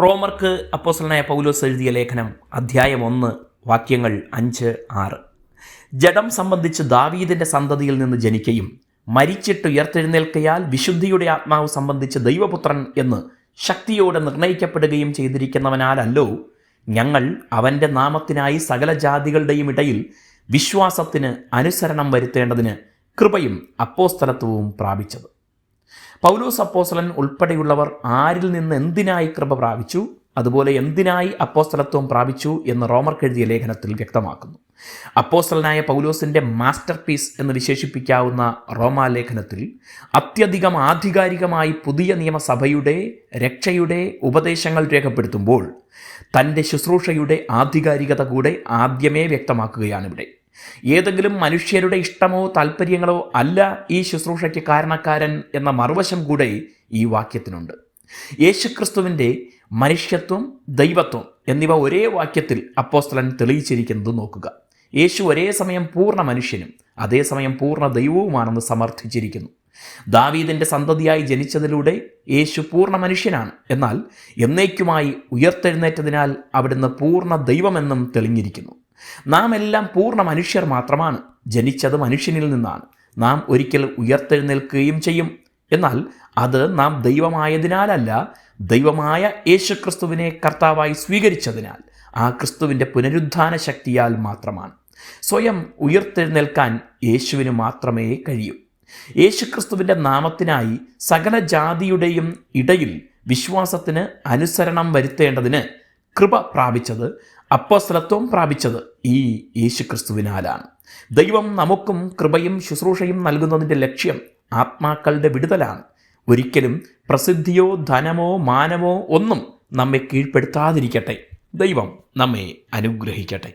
റോമർക്ക് അപ്പോസലനായ പൗലോസ് എഴുതിയ ലേഖനം അധ്യായം ഒന്ന് വാക്യങ്ങൾ അഞ്ച് ആറ്. ജഡം സംബന്ധിച്ച് ദാവീദിന്റെ സന്തതിയിൽ നിന്ന് ജനിക്കുകയും മരിച്ചിട്ട് ഉയർത്തെഴുന്നേൽക്കയാൽ വിശുദ്ധിയുടെ ആത്മാവ് സംബന്ധിച്ച് ദൈവപുത്രൻ എന്ന് ശക്തിയോടെ നിർണയിക്കപ്പെടുകയും ചെയ്തിരിക്കുന്നവനാലല്ലോ ഞങ്ങൾ അവന്റെ നാമത്തിനായി സകല ജാതികളുടെയും ഇടയിൽ വിശ്വാസത്തിന് അനുസരണം വരുത്തേണ്ടതിന് കൃപയും അപ്പോസ്തലത്വവും പ്രാപിച്ചത്. പൗലോസ് അപ്പോസ്തലൻ ഉൾപ്പെടെയുള്ളവർ ആരിൽ നിന്ന് എന്തിനായി കൃപ പ്രാപിച്ചു? അതുപോലെ എന്തിനായി അപ്പോസ്തലത്വം പ്രാപിച്ചു എന്ന് റോമർ കെഴുതിയ ലേഖനത്തിൽ വ്യക്തമാക്കുന്നു. അപ്പോസ്തലനായ പൗലോസിന്റെ മാസ്റ്റർ പീസ് എന്ന് വിശേഷിപ്പിക്കാവുന്ന റോമാലേഖനത്തിൽ അത്യധികം ആധികാരികമായി പുതിയ നിയമസഭയുടെ രക്ഷയുടെ ഉപദേശങ്ങൾ രേഖപ്പെടുത്തുമ്പോൾ തന്റെ ശുശ്രൂഷയുടെ ആധികാരികത കൂടെ ആദ്യമേ വ്യക്തമാക്കുകയാണിവിടെ ഏതെങ്കിലും മനുഷ്യരുടെ ഇഷ്ടമോ താല്പര്യങ്ങളോ അല്ല ഈ ശുശ്രൂഷയ്ക്ക് കാരണക്കാരൻ എന്ന മറുവശം കൂടെ ഈ വാക്യത്തിനുണ്ട്. യേശുക്രിസ്തുവിന്റെ മനുഷ്യത്വം ദൈവത്വം എന്നിവ ഒരേ വാക്യത്തിൽ അപ്പോസ്തലൻ തെളിയിച്ചിരിക്കുന്നത് നോക്കുക. യേശു ഒരേ സമയം പൂർണ മനുഷ്യനും അതേസമയം പൂർണ ദൈവവുമാണെന്ന് സമർത്ഥിച്ചിരിക്കുന്നു. ദാവീദിന്റെ സന്തതിയായി ജനിച്ചതിലൂടെ യേശു പൂർണ മനുഷ്യനാണ്. എന്നാൽ എന്നേക്കുമായി ഉയർത്തെഴുന്നേറ്റതിനാൽ അവിടുന്ന് പൂർണ ദൈവമെന്നും തെളിഞ്ഞിരിക്കുന്നു. നാം എല്ലാം പൂർണ മനുഷ്യർ മാത്രമാണ്. ജനിച്ചത് മനുഷ്യനിൽ നിന്നാണ്. നാം ഒരിക്കൽ ഉയർത്തെഴുന്നേൽക്കുകയും ചെയ്യും. എന്നാൽ അത് നാം ദൈവമായതിനാലല്ല ദൈവമായ യേശുക്രിസ്തുവിനെ കർത്താവായി സ്വീകരിച്ചതിനാൽ ആ ക്രിസ്തുവിന്റെ പുനരുദ്ധാന ശക്തിയാൽ മാത്രമാണ്. സ്വയം ഉയർത്തെഴുന്നേൽക്കാൻ യേശുവിന് മാത്രമേ കഴിയൂ. യേശുക്രിസ്തുവിന്റെ നാമത്തിനായി സകല ജാതിയുടെയും ഇടയിൽ വിശ്വാസത്തിന് അനുസരണം വരുത്തേണ്ടതിന് കൃപ പ്രാപിച്ചത് അപ്പസ്ലത്വം പ്രാപിച്ചത് ഈ യേശുക്രിസ്തുവിനാലാണ്. ദൈവം നമുക്കും കൃപയും ശുശ്രൂഷയും നൽകുന്നതിന്റെ ലക്ഷ്യം ആത്മാക്കളുടെ വിടുതലാണ്. ഒരിക്കലും പ്രസിദ്ധിയോ ധനമോ മാനമോ ഒന്നും നമ്മെ കീഴ്പ്പെടുത്താതിരിക്കട്ടെ. ദൈവം നമ്മെ അനുഗ്രഹിക്കട്ടെ.